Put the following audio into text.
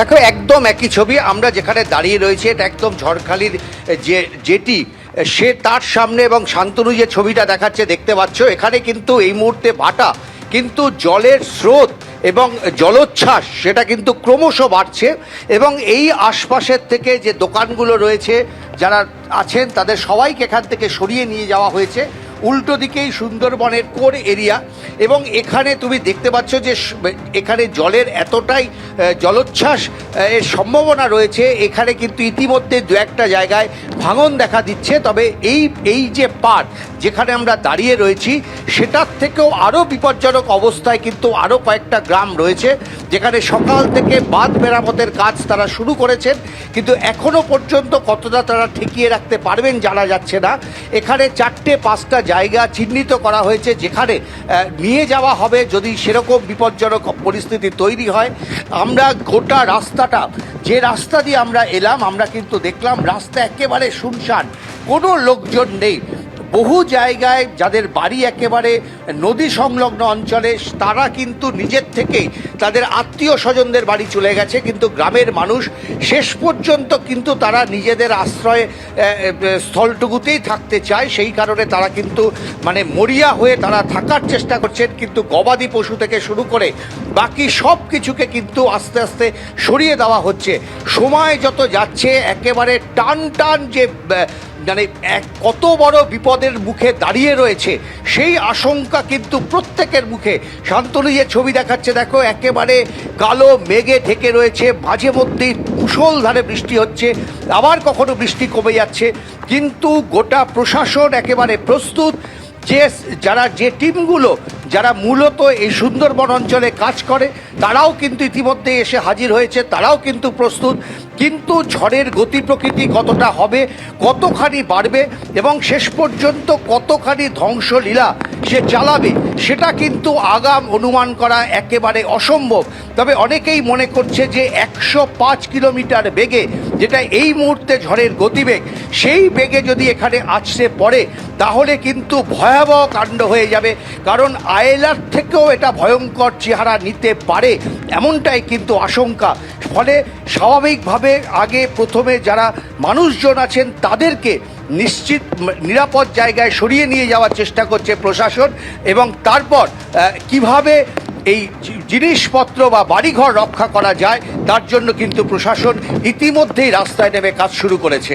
দেখো, একদম একই ছবি। আমরা যেখানে দাঁড়িয়ে রয়েছে, এটা একদম ঝড়খালির যে, যেটি সে তার সামনে এবং শান্তনু যে ছবিটা দেখাচ্ছে, দেখতে পাচ্ছ, এখানে কিন্তু এই মুহূর্তে ভাটা, কিন্তু জলের স্রোত এবং জলোচ্ছ্বাস, সেটা কিন্তু ক্রমশ বাড়ছে এবং এই আশপাশের থেকে যে দোকানগুলো রয়েছে, যারা আছেন, তাদের সবাইকে এখান থেকে সরিয়ে নিয়ে যাওয়া হয়েছে। উল্টো দিকেই সুন্দরবনের কোর এরিয়া এবং এখানে তুমি দেখতে পাচ্ছ যে এখানে জলের এতটাই জলোচ্ছ্বাস এর সম্ভাবনা রয়েছে। এখানে কিন্তু ইতিমধ্যে দু একটা জায়গায় ভাঙন দেখা দিচ্ছে। তবে এই এই যে পাট যেখানে আমরা দাঁড়িয়ে রয়েছি, সেটার থেকেও আরও বিপজ্জনক অবস্থায় কিন্তু আরও কয়েকটা গ্রাম রয়েছে, যেখানে সকাল থেকে বাঁধ মেরামতের কাজ তারা শুরু করেছেন। কিন্তু এখনও পর্যন্ত কতটা তারা ঠেকিয়ে রাখতে পারবেন জানা যাচ্ছে না। এখানে চারটে, পাঁচটা জায়গা চিহ্নিত করা হয়েছে যেখানে নিয়ে যাওয়া হবে যদি সেরকম বিপজ্জনক পরিস্থিতি তৈরি হয়। আমরা গোটা রাস্তাটা, যে রাস্তা দিয়ে আমরা এলাম, আমরা কিন্তু দেখলাম রাস্তা একেবারে শুনশান। কোনো লোকজন নেই। বহু জায়গায় যাদের বাড়ি একেবারে নদী সংলগ্ন অঞ্চলে, তারা কিন্তু নিজের থেকেই তাদের আত্মীয় স্বজনদের বাড়ি চলে গেছে। কিন্তু গ্রামের মানুষ শেষ পর্যন্ত কিন্তু তারা নিজেদের আশ্রয় স্থলটুকুতেই থাকতে চায়। সেই কারণে তারা কিন্তু মানে মরিয়া হয়ে তারা থাকার চেষ্টা করছেন। কিন্তু গবাদি পশু থেকে শুরু করে বাকি সব কিছুকে কিন্তু আস্তে আস্তে সরিয়ে দেওয়া হচ্ছে। সময় যত যাচ্ছে, একেবারে টান টান যে মানে এক কত বড় বিপদের মুখে দাঁড়িয়ে রয়েছে, সেই আশঙ্কা কিন্তু প্রত্যেকের মুখে। শান্তনু যে ছবি দেখাচ্ছে, দেখো, একেবারে কালো মেঘে ঢেকে রয়েছে, মাঝে মধ্যেই মুষলধারে বৃষ্টি হচ্ছে, আবার কখনো বৃষ্টি কমে যাচ্ছে, কিন্তু গোটা প্রশাসন একেবারে প্রস্তুত। যে, যারা যে টিমগুলো যারা মূলত এই সুন্দরবন অঞ্চলে কাজ করে, তারাও কিন্তু ইতিমধ্যে এসে হাজির হয়েছে, তারাও কিন্তু প্রস্তুত। কিন্তু ঝড়ের গতি প্রকৃতি কতটা হবে, কতখানি বাড়বে এবং শেষ পর্যন্ত কতখানি ধ্বংসলীলা সে চালাবে সেটা কিন্তু আগাম অনুমান করা একেবারে অসম্ভব। তবে অনেকেই মনে করছে যে একশো পাঁচ কিলোমিটার বেগে, যেটা এই মুহূর্তে ঝড়ের গতিবেগ, সেই বেগে যদি এখানে আছড়ে পড়ে, তাহলে কিন্তু ভয়াবহ কাণ্ড হয়ে যাবে। কারণ আয়েলার থেকেও এটা ভয়ঙ্কর চেহারা নিতে পারে, এমনটাই কিন্তু আশঙ্কা। ফলে স্বাভাবিকভাবে আগে প্রথমে যারা মানুষজন আছেন, তাদেরকে নিশ্চিত, নিরাপদ জায়গায় সরিয়ে নিয়ে যাওয়ার চেষ্টা করছে প্রশাসন এবং তারপর কীভাবে এই জিনিসপত্র বা বাড়িঘর রক্ষা করা যায়, তার জন্য কিন্তু প্রশাসন ইতিমধ্যেই রাস্তায় নেমে কাজ শুরু করেছে।